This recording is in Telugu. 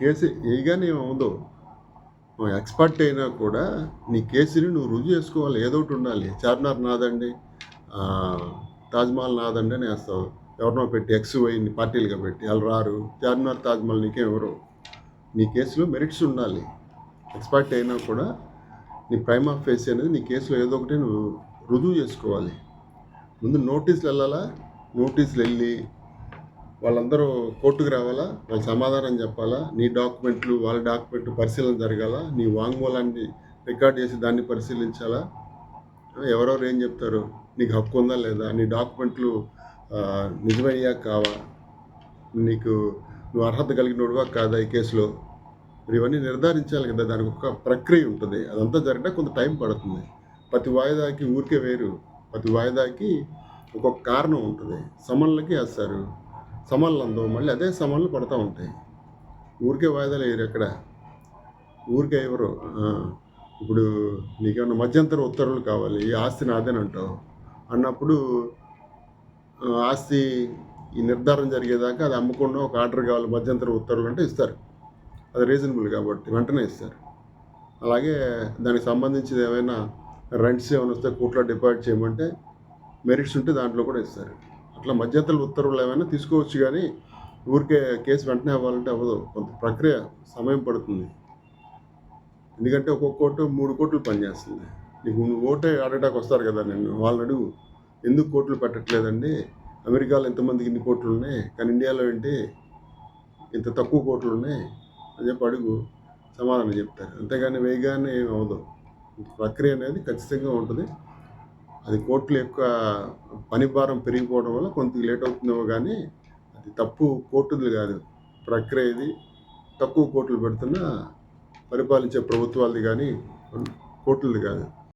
కేసు వేయగానే నువ్వు ఎక్స్పర్ట్ అయినా కూడా నీ కేసుని నువ్వు రుజువు చేసుకోవాలి. ఏదో ఒకటి ఉండాలి. చార్మినార్ నాదండి తాజ్మహల్ నాదండి అని వేస్తావు. ఎవరినో పెట్టి ఎక్స్ వైని పార్టీలుగా పెట్టి వాళ్ళు రారు. చార్మినార్ తాజ్మహల్ నీకేం నీ కేసులో మెరిట్స్ ఉండాలి. ఎక్స్పర్ట్ అయినా కూడా నీ ప్రైమ్ ఆఫ్ ఫేస్ అనేది నీ కేసులో ఏదో ఒకటి నువ్వు రుజువు చేసుకోవాలి. ముందు నోటీసులు వెళ్ళాలా? నోటీసులు వెళ్ళి వాళ్ళందరూ కోర్టుకు రావాలా? వాళ్ళు సమాధానం చెప్పాలా? నీ డాక్యుమెంట్లు వాళ్ళ డాక్యుమెంట్లు పరిశీలన జరగాల? నీ వాంగ్మూలాన్ని రికార్డ్ చేసి దాన్ని పరిశీలించాలా? ఎవరెవరు ఏం చెప్తారు? నీకు హక్కు ఉందా లేదా? నీ డాక్యుమెంట్లు నిజమయ్యా కావా? నీకు నువ్వు అర్హత కలిగినోడువా కాదా ఈ కేసులో? మరి ఇవన్నీ నిర్ధారించాలి కదా దానికి ఒక ప్రక్రియ ఉంటుంది. అదంతా జరిగినా కొంత టైం పడుతుంది. ప్రతి వాయిదాకి ఊరికే వేరు. ప్రతి వాయిదాకి ఒక్కొక్క కారణం ఉంటుంది. సమన్లకి వేస్తారు. సమన్లు అందవు మళ్ళీ అదే సమన్లు పడతా ఉంటాయి. ఊరికే వాయిదాలు వేయరు ఎక్కడ? ఊరికే ఎవరు? ఇప్పుడు నీకేమన్నా మధ్యంతర ఉత్తర్వులు కావాలి ఈ ఆస్తి నాదేనంటావు అన్నప్పుడు ఆస్తి ఈ నిర్ధారణ జరిగేదాకా అది అమ్మకుండా ఒక ఆర్డర్ కావాలి మధ్యంతర ఉత్తర్వులు అంటే ఇస్తారు. అది రీజనబుల్ కాబట్టి వెంటనే ఇస్తారు. అలాగే దానికి సంబంధించి ఏమైనా రెంట్స్ ఏమైనా వస్తే కోర్టులో డిపాజిట్ చేయమంటే మెరిట్స్ ఉంటే దాంట్లో కూడా ఇస్తారు. అట్లా మధ్యంతర ఉత్తర్వులు ఏమైనా తీసుకోవచ్చు కానీ ఊరికే కేసు వెంటనే అవ్వాలంటే అవ్వదు. కొంత ప్రక్రియ సమయం పడుతుంది. ఎందుకంటే ఒక్కొక్క కోర్టు మూడు కోట్లు పనిచేస్తుంది. నీకు ఓటే ఆడటానికి వస్తారు కదా నేను వాళ్ళని అడుగు. ఎందుకు కోట్లు పెట్టట్లేదండి? అమెరికాలో ఎంతమందికి ఇన్ని కోట్లు ఉన్నాయి? కానీ ఇండియాలో ఏంటి? ఇంత తక్కువ కోట్లు ఉన్నాయి? అని చెప్పి అడుగు. సమాధానం చెప్తారు. అంతేగాని వేగానే ఏం అవ్వదు. ప్రక్రియ అనేది ఖచ్చితంగా ఉంటుంది. అది కోర్టుల యొక్క పని భారం పెరిగిపోవడం వల్ల కొంత లేట్ అవుతుందేమో కానీ అది తప్పు కోర్టుది కాదు. ప్రక్రియ ఇది. తక్కువ కోర్టులు పెడుతున్న పరిపాలించే ప్రభుత్వాలది కానీ కోర్టులది కాదు.